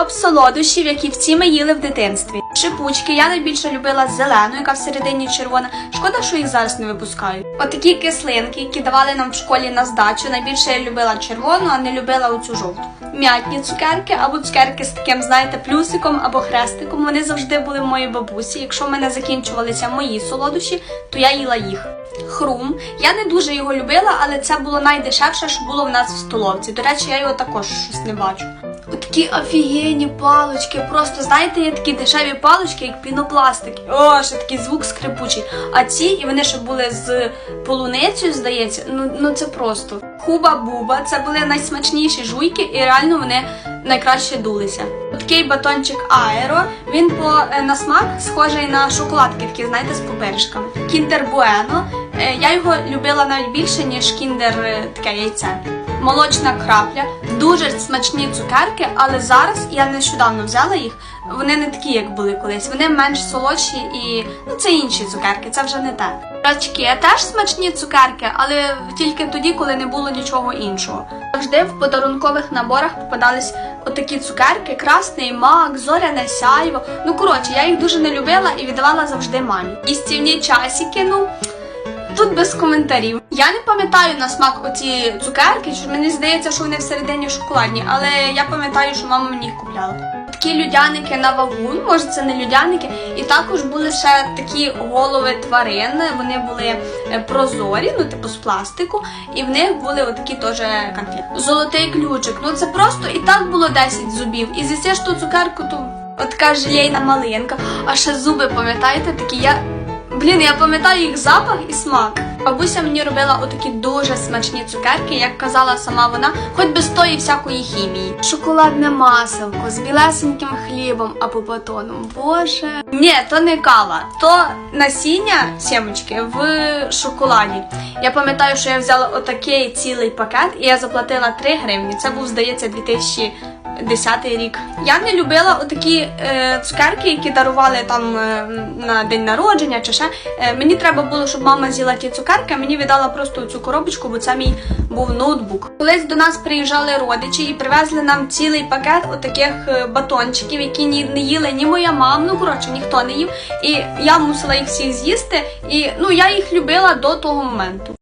Топ солодощів, які всі ми їли в дитинстві. Шипучки я найбільше любила зелену, яка всередині червона. Шкода, що їх зараз не випускають. Отакі кислинки, які давали нам в школі на здачу. Найбільше я любила червону, а не любила оцю жовту. М'ятні цукерки або цукерки з таким, знаєте, плюсиком або хрестиком. Вони завжди були в моїй бабусі. Якщо в мене закінчувалися мої солодощі, то я їла їх. Хрум. Я не дуже його любила, але це було найдешевше, що було в нас в столовці. До речі, я його також щось не бачу. Такі офігенні палочки. Просто знаєте, є такі дешеві палочки, як пінопластики. О, ще такий звук скрипучий. А ці, і вони ще були з полуницею, здається. Ну, ну це просто. Хуба-буба, це були найсмачніші жуйки, і реально вони найкраще дулися. Такий батончик аеро. Він по е, на смак схожий на шоколадки, такі, знаєте, з пупиришками. Кіндер Буено. Е, Я його любила навіть більше, ніж кіндер е, таке яйце. Молочна крапля, дуже смачні цукерки, але зараз я нещодавно взяла їх. Вони не такі, як були колись. Вони менш солодші і ну це інші цукерки, це вже не те. Рачки теж смачні цукерки, але тільки тоді, коли не було нічого іншого. Завжди в подарункових наборах попадались отакі цукерки, красний мак, зоряне сяйво. Ну коротше, я їх дуже не любила і віддавала завжди мамі. Істівні часики, ну. Тут без коментарів. Я не пам'ятаю на смак оці цукерки, що мені здається, що вони всередині шоколадні, але я пам'ятаю, що мама мені їх купляла. Такі людяники на вагун, може це не людяники, і також були ще такі голови тварин. Вони були е, прозорі, ну типу з пластику, і в них були отакі теж конфети. Золотий ключик. Ну це просто і так було 10 зубів. І з'їсиш ту цукерку, то така желейна малинка. А ще зуби, пам'ятаєте, такі я. Блін, я пам'ятаю їх запах і смак. Бабуся мені робила отакі дуже смачні цукерки, як казала сама вона, хоч без тої всякої хімії. Шоколадне маселко з білесеньким хлібом або батоном. Боже. Ні, то не кава, то насіння сімочки в шоколаді. Я пам'ятаю, що я взяла отакий цілий пакет і я заплатила 3 гривні. Це був, здається, 2000 Десятий рік. Я не любила отакі е, цукерки, які дарували там е, на день народження чи ще. Е, мені треба було, щоб мама з'їла ті цукерки, а мені віддала просто цю коробочку, бо це мій був ноутбук. Колись до нас приїжджали родичі і привезли нам цілий пакет отаких е, батончиків, які ні не їли ні моя мама, ну коротше, ніхто не їв. І я мусила їх всіх з'їсти. І ну я їх любила до того моменту.